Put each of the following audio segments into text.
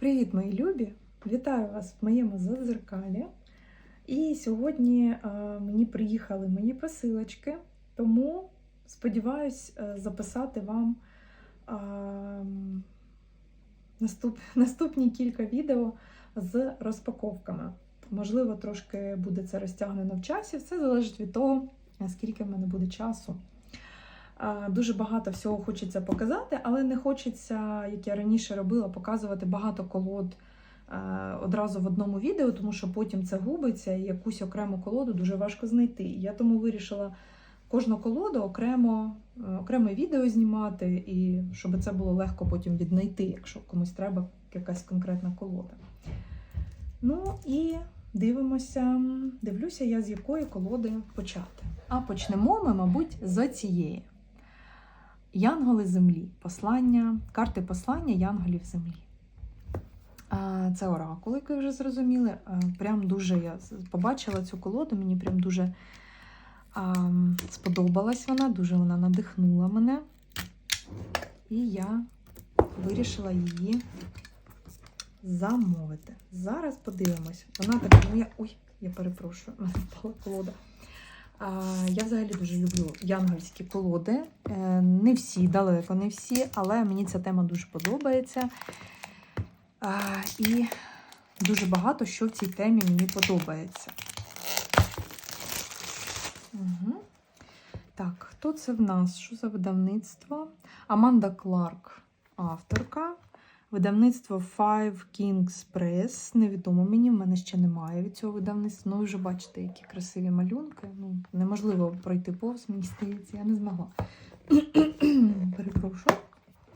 Привіт, мої любі! Вітаю вас в моєму зазеркалі. І сьогодні е, мені приїхали мої посилочки, тому сподіваюсь е, записати вам е, наступ, наступні кілька відео з розпаковками. Можливо, трошки буде це розтягнено в часі. Все залежить від того, скільки в мене буде часу. Дуже багато всього хочеться показати, але не хочеться, як я раніше робила, показувати багато колод е, одразу в одному відео, тому що потім це губиться і якусь окрему колоду дуже важко знайти. Я тому вирішила кожну колоду окремо, е, окреме відео знімати, і щоб це було легко потім віднайти, якщо комусь треба якась конкретна колода. Ну і дивимося, дивлюся я, з якої колоди почати. А почнемо ми, мабуть, з цієї. Янголи землі. Послання, карти послання Янголів землі. Це оракул, як вже зрозуміли. Прям дуже я побачила цю колоду, мені прям дуже сподобалась вона, дуже вона надихнула мене. І я вирішила її замовити. Зараз подивимось. Вона така моя. Ой, я перепрошую, мене впала колода. Я взагалі дуже люблю янгольські колоди. Е, Не всі, далеко не всі, але мені ця тема дуже подобається. І дуже багато що в цій темі мені подобається. Угу. Так, хто це в нас? Що за видавництво? Аманда Кларк, авторка. Видавництво Five Kings Press. Невідомо мені, в мене ще немає від цього видавництва. Ну, ви вже бачите, які красиві малюнки. Ну, Неможливо пройти повз, мені здається, я не змогла. Перепрошую.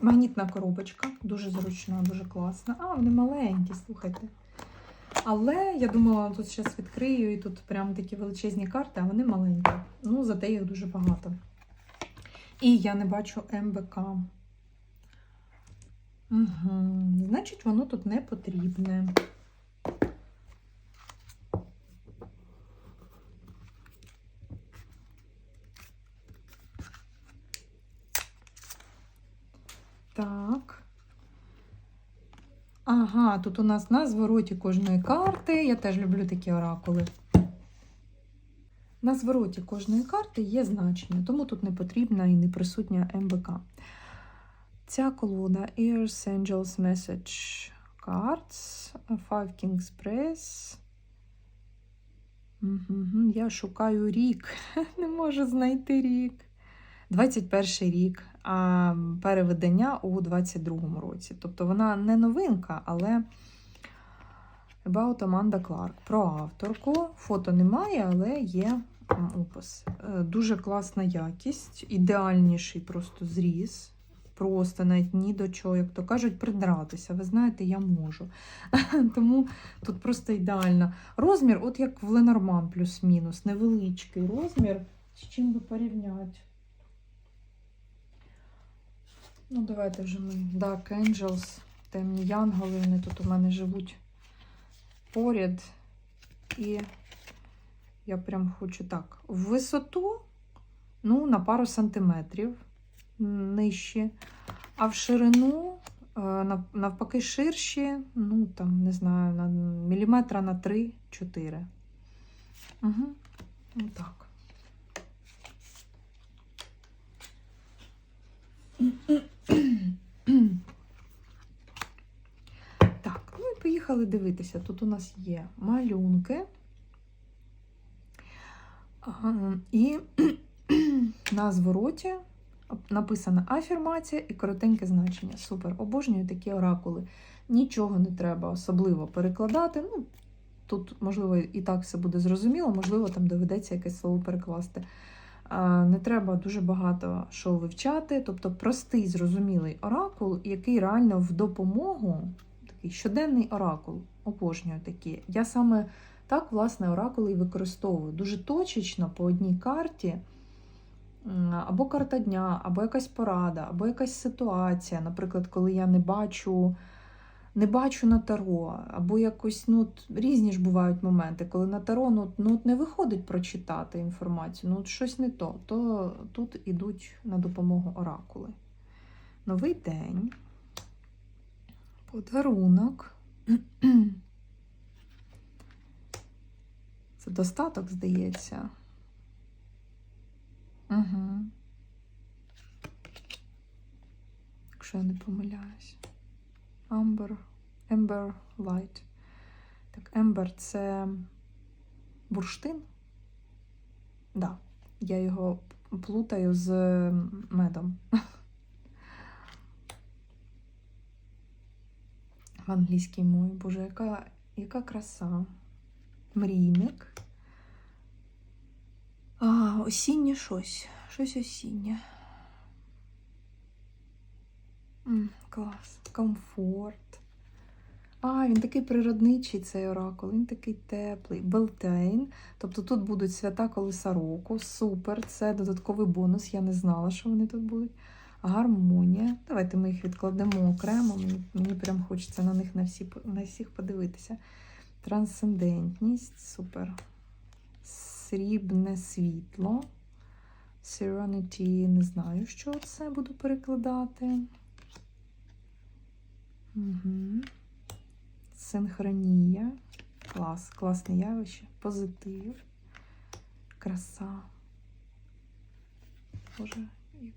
Магнітна коробочка, дуже зручна, дуже класна. А, вони маленькі, слухайте. Але я думала, тут зараз відкрию, і тут прям такі величезні карти, а вони маленькі. Ну, зате їх дуже багато. І я не бачу МБК. Угу. Значить, воно тут не потрібне. Так. Ага, тут у нас на звороті кожної карти. Я теж люблю такі оракули. На звороті кожної карти є значення, тому тут не потрібна і не присутня МБК. Ця колода Ears Angels Message Cards, Five Kings Press. Угу, Я шукаю рік. Не можу знайти рік. 21 рік, а переведення у 22-му році. Тобто вона не новинка, але About Amanda Clark. Про авторку. Фото немає, але є опис. Е, Дуже класна якість, ідеальніший просто зріз. Просто навіть ні до чого, як то кажуть, придратися. Ви знаєте, я можу. Тому тут просто ідеально. Розмір, от як в Ленорман, плюс-мінус, невеличкий розмір. З чим би порівняти? Ну, давайте вже ми. Dark Angels, темні янголи, вони тут у мене живуть поряд. І я прям хочу так. В висоту, ну, на пару сантиметрів нижче, а в ширину е, навпаки ширші, ну там, не знаю, на міліметра на 3-4. Угу. Отак. Так, ну і поїхали дивитися. Тут у нас є малюнки. І на звороті написана афірмація і коротеньке значення. Супер. Обожнюю такі оракули. Нічого не треба особливо перекладати. Ну, Тут, можливо, і так все буде зрозуміло, можливо, там доведеться якесь слово перекласти. Не треба дуже багато що вивчати, тобто простий, зрозумілий оракул, який реально в допомогу, такий щоденний оракул, обожнюю такі. Я саме так, власне, оракули і використовую. Дуже точечно по одній карті або карта дня, або якась порада, або якась ситуація. Наприклад, коли я не бачу не бачу на таро, або якось ну, різні ж бувають моменти, коли на таро ну, ну, не виходить прочитати інформацію, ну щось не то, то тут ідуть на допомогу оракули. Новий день. Подарунок. Це достаток, здається. Угу. Якщо я не помиляюсь. Amber, Amber Light. Так, Ембер це бурштин? Да, я його плутаю з медом. В англійській мові. Боже, яка, яка краса. Мрійник. А, осіннє щось. Щось осіннє. М, клас. Комфорт. А, він такий природничий цей оракул, він такий теплий. Белтейн. Тобто тут будуть свята колеса року. Супер. Це додатковий бонус. Я не знала, що вони тут будуть. Гармонія. Давайте ми їх відкладемо окремо. Мені, мені прям хочеться на них на, всі, на всіх подивитися. Трансцендентність. Супер. Срібне світло. Serenity, не знаю, що це буду перекладати. Угу. Синхронія. Клас, класне явище. Позитив. Краса. Боже,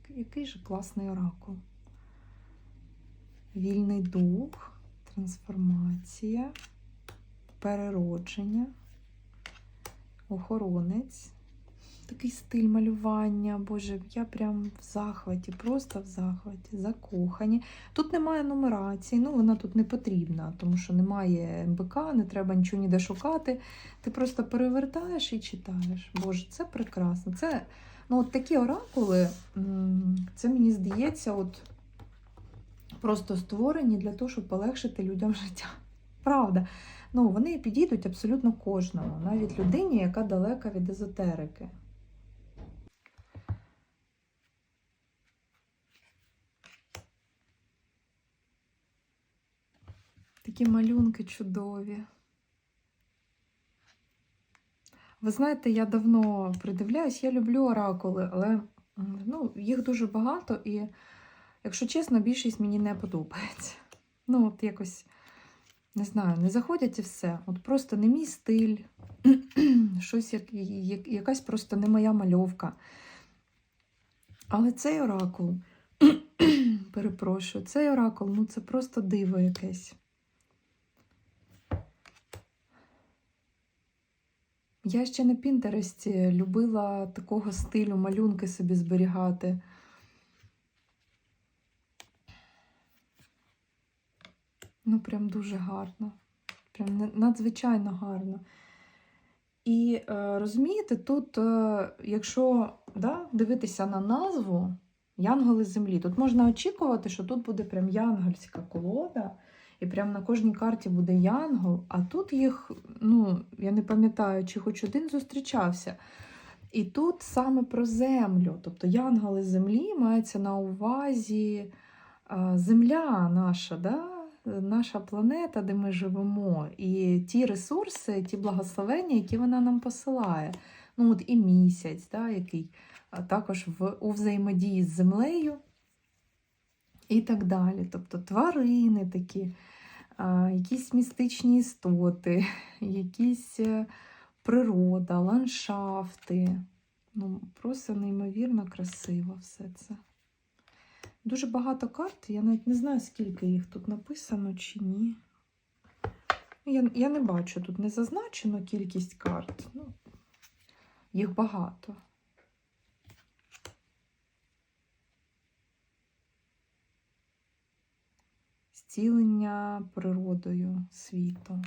який же класний оракул. Вільний дух, трансформація, переродження, охоронець. Такий стиль малювання, Боже, я прям в захваті, просто в захваті, закохані. Тут немає нумерації, ну вона тут не потрібна, тому що немає МБК, не треба нічого ніде шукати. Ти просто перевертаєш і читаєш. Боже, це прекрасно. Це ну, от такі оракули, це мені здається, от просто створені для того, щоб полегшити людям життя. Правда. Ну, вони підійдуть абсолютно кожному, навіть людині, яка далека від езотерики. Такі малюнки чудові. Ви знаєте, я давно придивляюсь, я люблю оракули, але ну, їх дуже багато, і, якщо чесно, більшість мені не подобається. Ну, от якось, не знаю, не заходять і все. От просто не мій стиль, щось як, як, якась просто не моя мальовка. Але цей оракул, перепрошую, цей оракул, ну це просто диво якесь. Я ще на Пінтересті любила такого стилю малюнки собі зберігати. Ну, прям дуже гарно. Прям надзвичайно гарно. І е, розумієте, тут, е, якщо да, дивитися на назву Янголи землі, тут можна очікувати, що тут буде прям янгольська колода, і прям на кожній карті буде янгол, а тут їх, ну, я не пам'ятаю, чи хоч один зустрічався. І тут саме про землю, тобто янголи землі мається на увазі земля наша, да? Наша планета, де ми живемо, і ті ресурси, ті благословення, які вона нам посилає. Ну, от і місяць, да, який також в, у взаємодії з землею і так далі. Тобто тварини такі, якісь містичні істоти, якісь е, природа, ландшафти. Ну, просто неймовірно красиво все це. Дуже багато карт, я навіть не знаю, скільки їх тут написано чи ні. Я, я не бачу, тут не зазначено кількість карт. Ну, їх багато. Зцілення природою світу.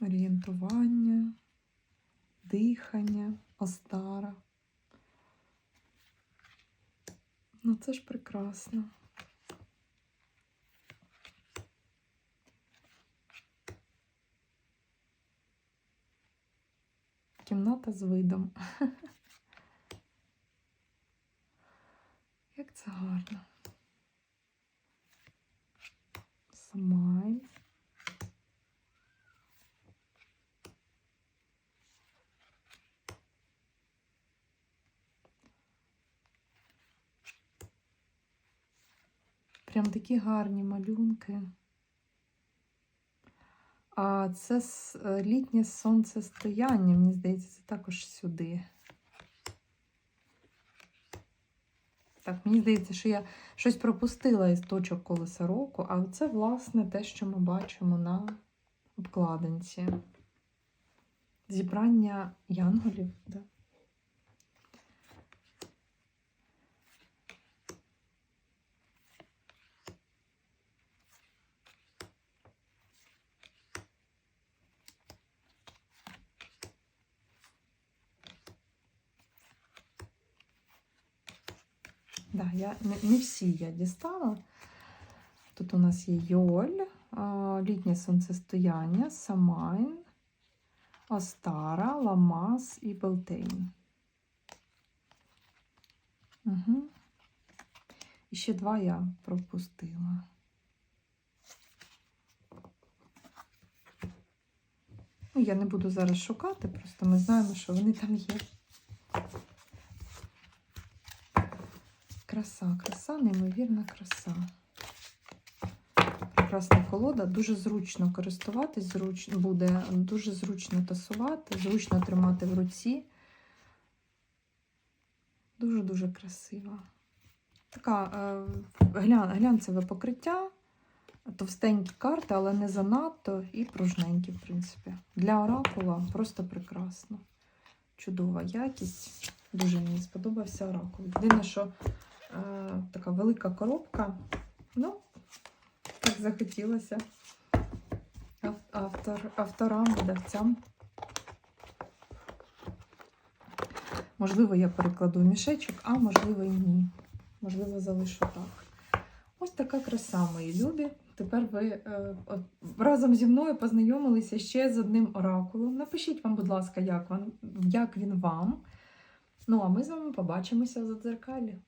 Орієнтування, дихання, остара. Ну, це ж прекрасно. Кімната з видом. Як це гарно. Смайл. Прям такі гарні малюнки. А це е, літнє сонцестояння, мені здається, це також сюди. Так, мені здається, що я щось пропустила із точок колеса року, а це, власне, те, що ми бачимо на обкладинці. Зібрання янголів. Да? Да, я, не, не всі я дістала. Тут у нас є Йоль, літнє сонцестояння, Самайн, Остара, Ламас і Белтейн. Угу. І ще два я пропустила. Ну, я не буду зараз шукати, просто ми знаємо, що вони там є. Краса, краса, неймовірна краса. Прекрасна колода, дуже зручно користуватись, зручно, буде дуже зручно тасувати, зручно тримати в руці. Дуже-дуже красива. Така е, гля- глянцеве покриття, товстенькі карти, але не занадто і пружненькі, в принципі. Для оракула просто прекрасно. Чудова якість. Дуже мені сподобався оракул. Єдине, що така велика коробка. Ну, так захотілося автор, авторам, видавцям. Можливо, я перекладу мішечок, а можливо і ні. Можливо, залишу так. Ось така краса, мої любі. Тепер ви е, разом зі мною познайомилися ще з одним оракулом. Напишіть вам, будь ласка, як, вам, як він вам. Ну, а ми з вами побачимося за дзеркалі.